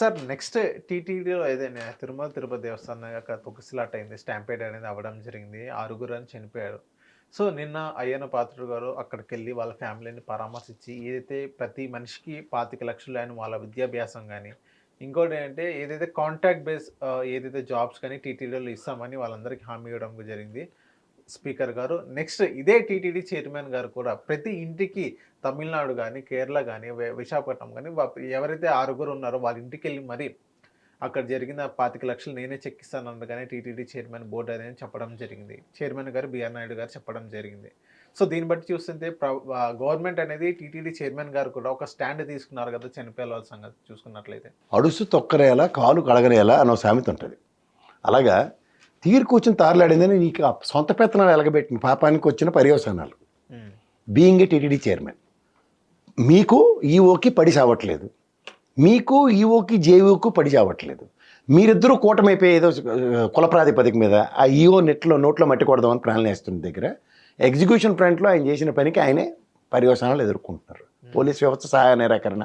Sir next టీటీడీలో ఏదైనా తిరుమల తిరుపతి దేవస్థానం యొక్క తొక్కిసలాట్ అయింది స్టాంపేడ్ అనేది అవ్వడం జరిగింది ఆరుగురు అని చనిపోయారు. సో నిన్న అయ్యన్న పాత్రుడు గారు అక్కడికి వెళ్ళి వాళ్ళ ఫ్యామిలీని పరామర్శించి ఏదైతే ప్రతి మనిషికి పాతిక లక్షలు అని వాళ్ళ విద్యాభ్యాసం కానీ ఇంకోటి ఏంటంటే ఏదైతే కాంటాక్ట్ బేస్ ఏదైతే జాబ్స్ కానీ టీటీడీలో ఇస్తామని వాళ్ళందరికీ హామీ ఇవ్వడం జరిగింది. స్పీకర్ గారు. నెక్స్ట్ ఇదే టీటీడీ చైర్మన్ గారు కూడా ప్రతి ఇంటికి తమిళనాడు కానీ కేరళ కానీ విశాఖపట్నం కానీ ఎవరైతే ఆరుగురు ఉన్నారో వాళ్ళ ఇంటికి వెళ్ళి మరి అక్కడ జరిగిన పాతిక లక్షలు నేనే చెక్కిస్తాను కానీ టీటీడీ చైర్మన్ బోర్డు అనేది చెప్పడం జరిగింది. చైర్మన్ గారు బిఆర్ నాయుడు గారు చెప్పడం జరిగింది. సో దీన్ని బట్టి చూస్తుంటే గవర్నమెంట్ అనేది టీటీడీ చైర్మన్ గారు కూడా ఒక స్టాండ్ తీసుకున్నారు కదా చనిపోయే వాళ్ళ సంగతి చూసుకున్నట్లయితే. అడుసు తొక్కరేలా కాలు కడగనేలా అన్న సామెత ఉంటుంది. అలాగా తీరు కూర్చుని తారలాడిందని నీకు ఆ సొంత పెత్తనాలు ఎలగబెట్టిన పాపానికి వచ్చిన పర్యవసానాలు. బీయింగ్ ఏ టీటీడీ చైర్మన్ మీకు ఈఓకి పడి చావట్లేదు. మీకు ఈఓకి జేఓకు పడి చావట్లేదు. మీరిద్దరూ కూటమైపోయి ఏదో కుల ప్రాతిపదిక మీద ఆ ఈఓ నెట్లో నోట్లో మట్టి కొడదామని ప్లాన్ వేస్తున్న దగ్గర ఎగ్జిక్యూషన్ ఫ్రంట్లో ఆయన చేసిన పనికి ఆయనే పర్యవసానాలు ఎదుర్కొంటున్నారు. పోలీస్ వ్యవస్థ సహాయ నిరాకరణ.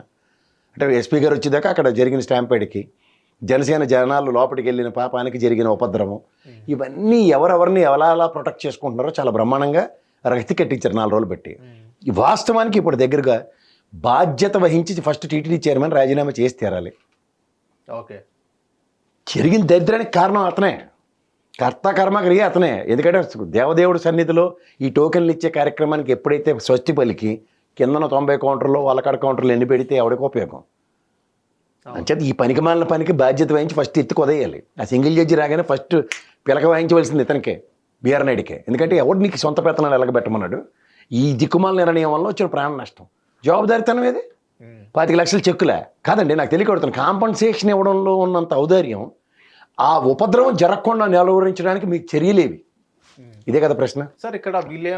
అంటే ఎస్పీ గారు వచ్చేదాకా అక్కడ జరిగిన స్టాంపేడ్కి జనసేన జనాలు లోపలికి వెళ్ళిన పాపానికి జరిగిన ఉపద్రవం. ఇవన్నీ ఎవరెవరిని ఎలా ఎలా ప్రొటెక్ట్ చేసుకుంటున్నారో చాలా బ్రహ్మాండంగా రక్తి కట్టించారు నాలుగు రోజులు పెట్టి. వాస్తవానికి ఇప్పుడు దగ్గరగా బాధ్యత వహించి ఫస్ట్ టీటీడీ చైర్మన్ రాజీనామా చేసి తీరాలి. ఓకే. జరిగిన దరిద్రానికి కారణం అతనే. కర్త కర్మ క్రియ అతనే. ఎందుకంటే దేవదేవుడి సన్నిధిలో ఈ టోకెన్లు ఇచ్చే కార్యక్రమానికి ఎప్పుడైతే స్వస్తి పలికి కిందన తొంభై కౌంటర్లో వాళ్ళకడ కౌంటర్లు ఎన్ని పెడితే ఎవరికి ఉపయోగం? అంచేత ఈ పనికి మాలిన పనికి బాధ్యత వహించి ఫస్ట్ ఎత్తుకు వదిలేయాలి. ఆ సింగిల్ జడ్జి రాగానే ఫస్ట్ పిలక వాయించవలసింది ఇతనికే బీఆర్ నాయుడికే ఎందుకంటే ఎవడు నీకు సొంత పెత్తనాలు ఎలగబెట్టమన్నాడు? ఈ దిక్కుమాల నిర్ణయం వల్ల వచ్చిన ప్రాణ నష్టం. జవాబుదారితనం ఏది? పాతిక లక్షలు చెక్కులే. కాదండి నాకు తెలియకూడతాను కాంపన్సేషన్ ఇవ్వడంలో ఉన్నంత ఔదార్యం ఆ ఉపద్రవం జరగకుండా నిలవరించడానికి మీకు చర్యలేవి. ఇదే కదా ప్రశ్న? సార్ ఇక్కడ వీళ్ళే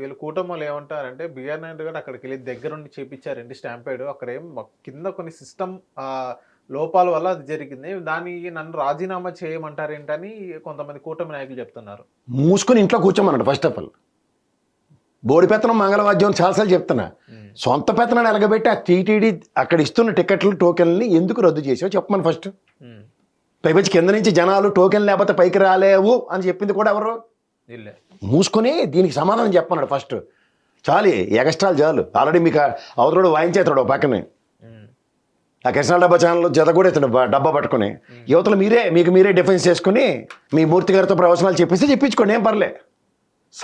వీళ్ళు కూటమిలో ఏమంటారంటే బిఆర్ నాయుడు గారు అక్కడికి వెళ్ళి దగ్గరుండి చేపించారండి స్టాంపేడ్. అక్కడ ఏం కింద కొన్ని సిస్టమ్ లోపాల వల్ల అది జరిగింది. దాన్ని నన్ను రాజీనామా చేయమంటారేంటని కొంతమంది కూటమి నాయకులు చెప్తున్నారు. మూసుకొని ఇంట్లో కూర్చోమన్నాడు ఫస్ట్ ఆఫ్ ఆల్ బోడి పెత్తనం మంగళవాద్యం చాలాసార్లు చెప్తున్నా. సొంత పెత్తనాన్ని ఎలగబెట్టి ఆ టీటీడీ అక్కడ ఇస్తున్న టికెట్లు టోకెన్లని ఎందుకు రద్దు చేసావు చెప్పమని ఫస్ట్ పైపచ్చి కింద నుంచి జనాలు టోకెన్ లేకపోతే పైకి రాలేవు అని చెప్పింది కూడా ఎవరు? మూసుకొని దీనికి సమాధానం చెప్పన్నాడు ఫస్ట్. చాలు ఎగస్ట్రాలు చాలు. ఆల్రెడీ మీకు అవతరుడు వాయించేస్తాడు పక్కనే. ఆ కృష్ణ డబ్బా ఛానల్ జత కూడా ఇతడు బ- డబ్బా పట్టుకొని. యువతలు మీరే మీకు మీరే డిఫెన్స్ చేసుకుని మీ మూర్తి గారితో ప్రవచనాలు చెప్పిస్తే చెప్పించుకోండి ఏం పర్లే.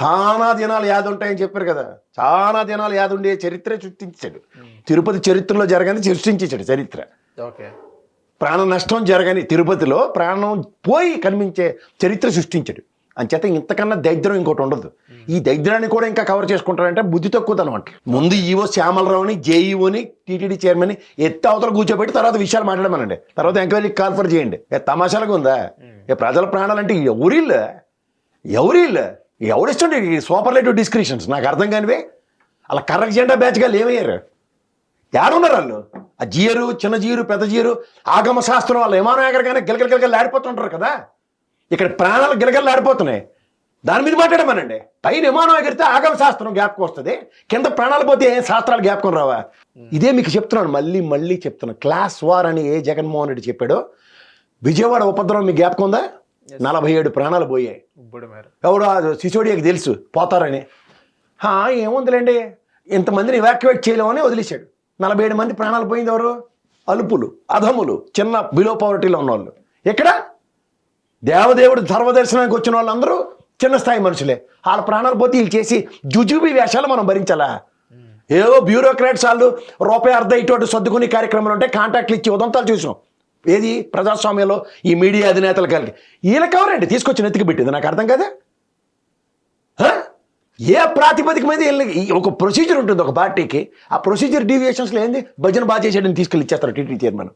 చాలా దినాలు యాది ఉంటాయని చెప్పారు కదా. చాలా దినాలు యాది ఉండే చరిత్ర సృష్టించాడు. తిరుపతి చరిత్రలో జరగని సృష్టించాడు చరిత్ర. ఓకే. ప్రాణ నష్టం జరగని తిరుపతిలో ప్రాణం పోయి కనిపించే చరిత్ర సృష్టించాడు. అంచేత ఇంతకన్నా దరిద్రం ఇంకోటి ఉండదు. ఈ దరిద్రాన్ని కూడా ఇంకా కవర్ చేసుకుంటారంటే బుద్ధి తక్కువ అనమాట ముందు ఈవో శ్యామలరావుని జేఈఓని టీటీడీ చైర్మన్ ఎత్తి అవతల కూర్చోబెట్టి తర్వాత విషయాలు మాట్లాడమనండి. తర్వాత ఎంక్వైరీ కాల్ఫర్ చేయండి. ఏ తమాషాలుగా ఉందా? ఏ ప్రజల ప్రాణాలంటే ఎవరిల్లు? ఎవరిల్లు? ఎవరిస్తుండే ఈ సూపర్లేటివ్ డిస్క్రిప్షన్స్. నాకు అర్థం కానివే. అలా కర్రక్ జెండా బ్యాచ్గా ఏమయ్యారు ఏడున్నారు వాళ్ళు? ఆ జీరు చిన్న జీరు పెద్ద జీరు ఆగమ శాస్త్రం వాళ్ళు విమానం ఎగరగానే గిలగల గిలగలు ఆడిపోతుంటారు కదా. ఇక్కడ ప్రాణాలు గిలగలు ఆడిపోతున్నాయి దాని మీద మాట్లాడమనండి. పైన విమానం ఎగిరితే ఆగమ శాస్త్రం జ్ఞాపకం వస్తుంది. కింద ప్రాణాలు పోతే ఏ శాస్త్రాలు జ్ఞాపకం రావా? ఇదే మీకు చెప్తున్నాను మళ్ళీ మళ్ళీ చెప్తున్నాను క్లాస్ వార్ అని ఏ జగన్మోహన్ రెడ్డి చెప్పాడో? విజయవాడ ఉపద్రవం మీకు జ్ఞాపకం ఉందా? నలభై ఏడు ప్రాణాలు పోయాయి. ఎవడో సిసోడియాకి తెలుసు పోతారని. హా ఏముందిలేండి? ఇంతమందిని ఇవాక్యువేట్ చేయలేమని వదిలేశాడు. నలభై ఏడు మంది ప్రాణాలు పోయింది ఎవరు? అలుపులు అధములు చిన్న బిలో పవర్టీలో ఉన్నవాళ్ళు. ఎక్కడ? దేవదేవుడు ధర్మదర్శనానికి వచ్చిన వాళ్ళందరూ చిన్న స్థాయి మనుషులే. వాళ్ళ ప్రాణాలు పోతే వీళ్ళు చేసి జుజుబి వేషాలు మనం భరించాలా? ఏదో బ్యూరోక్రాట్స్ వాళ్ళు రూపాయి అర్ధ ఇటువంటి సర్దుకునే కార్యక్రమాలు ఉంటే కాంటాక్ట్లు ఇచ్చి ఉదంతాలు చూసాం ఏది? ప్రజాస్వామ్యంలో ఈ మీడియా అధినేతలు కలిగి. వీళ్ళకి ఎవరండి తీసుకొచ్చి నెత్తికి పెట్టింది. నాకు అర్థం కదా? ఏ ప్రాతిపదిక మీద ఈ ఒక ప్రొసీజర్ ఉంటుంది ఒక పార్టీకి. ఆ ప్రొసీజర్ డీవియేషన్స్లో ఏంది? భజన బాగా చేసేయడానికి తీసుకెళ్ళి ఇచ్చేస్తారు టీటీ చైర్మన్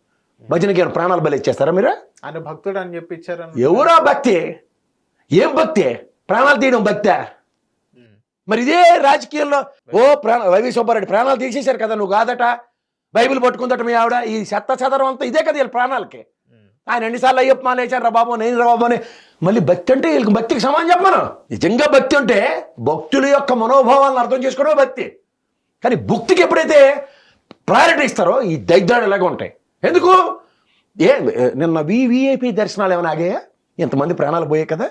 భజనకి ఏమైనా ప్రాణాలు బలి ఇచ్చేస్తారా మీరు? ఆయన భక్తుడు అని చెప్పి ఇచ్చారని ఎవరా భక్తి? ఏం భక్తి? ప్రాణాలు తీయడం భక్తే? మరి ఇదే రాజకీయాల్లో ఓ ప్రాణ వైవి సుబ్బారెడ్డి ప్రాణాలు తీసేశారు కదా నువ్వు కాదట? బైబిల్ పట్టుకుందట మీ ఆవిడ ఈ చెత్త చెదరం అంతా ఇదే కదా వీళ్ళ ప్రాణాలకి. ఆయన ఎన్నిసార్లు అయ్యప్ప మాలేశారు రా బాబు నేను రా బాబు అని. మళ్ళీ భక్తి అంటే వీళ్ళకి భక్తికి సమానం చెప్పను నిజంగా భక్తి అంటే భక్తుల యొక్క మనోభావాలను అర్థం చేసుకోవడం భక్తి. కానీ భక్తికి ఎప్పుడైతే ప్రయారిటీ ఇస్తారో ఈ దైద్యాలు ఇలాగ ఉంటాయి. ఎందుకు? ఏ నిన్న వివిఐపి దర్శనాలు ఏమైనా ఆగాయా? ఇంతమంది ప్రాణాలు పోయాయి కదా.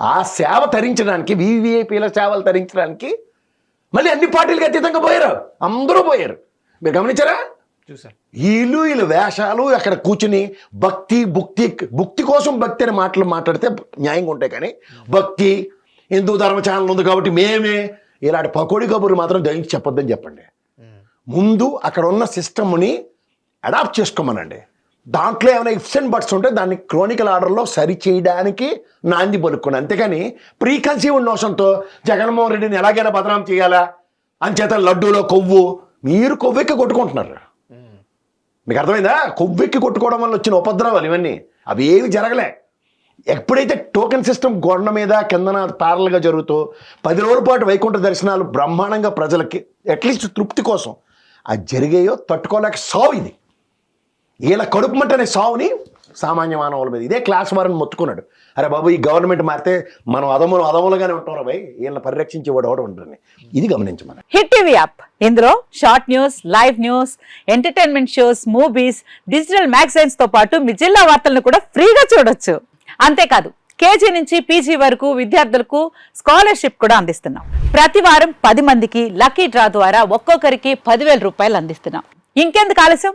ఆ సేవ తరించడానికి వివిఐపీల సేవలు తరించడానికి మళ్ళీ అన్ని పార్టీలకి అతీతంగా పోయారు. అందరూ పోయారు. మీరు గమనించారా? చూసాను వీళ్ళు వీళ్ళు వేషాలు అక్కడ కూర్చుని భక్తి భుక్తి భుక్తి కోసం భక్తి అనే మాటలు మాట్లాడితే న్యాయంగా ఉంటాయి కానీ భక్తి హిందూ ధర్మ ఛానల్ ఉంది కాబట్టి మేమే ఇలాంటి పకోడీ కబుర్లు మాత్రం దయించి చెప్పొద్దని చెప్పండి. ముందు అక్కడ ఉన్న సిస్టమ్ని అడాప్ట్ చేసుకోమనండి. దాంట్లో ఏమైనా ఇఫ్స్ అండ్ బట్స్ ఉంటే దాన్ని క్రోనికల్ ఆర్డర్లో సరి చేయడానికి నాంది పలుక్కుని అంతేకాని ప్రీ కన్సీవ్డ్ నోషన్తో జగన్మోహన్ రెడ్డిని ఎలాగైనా బదనాం చేయాలా? అంచేత లడ్డూలో కొవ్వు. మీరు కొవ్వెక్కి కొట్టుకుంటున్నారు. మీకు అర్థమైందా? కొవ్వెక్కి కొట్టుకోవడం వల్ల వచ్చిన ఉపద్రవాలు ఇవన్నీ. అవి ఏమి జరగలే. ఎప్పుడైతే టోకెన్ సిస్టమ్ గొండ మీద కిందన ప్యారల్గా జరుగుతూ పది రోజుల పాటు వైకుంఠ దర్శనాలు బ్రహ్మాండంగా ప్రజలకి అట్లీస్ట్ తృప్తి కోసం అది జరిగాయో తట్టుకోలేక సావు ఇది. వీళ్ళ కడుపు మంట సావుని సామాన్య మానవుల మీద. ఇదే క్లాస్ వారిని మొత్తుకున్నాడు. అరే బాబు ఈ గవర్నమెంట్ మారితే మనం అదములు అదములుగానే ఉంటాం రా భయ్ వీళ్ళని పరిరక్షించేవాడు ఒకటి ఉంటుంది ఇది గమనించమని. Hit TV app. ఇందులో short news live news entertainment shows movies digital మ్యాగజైన్స్తో పాటు మీ జిల్లా వార్తలను కూడా ఫ్రీగా చూడొచ్చు. అంతేకాదు కేజీ నుంచి పీజీ వరకు విద్యార్థులకు స్కాలర్షిప్ కూడా అందిస్తున్నాం. ప్రతి వారం పది మందికి లక్కీ డ్రా ద్వారా ఒక్కొక్కరికి పదివేల రూపాయలు అందిస్తున్నాం. ఇంకెందుకు ఆలస్యం?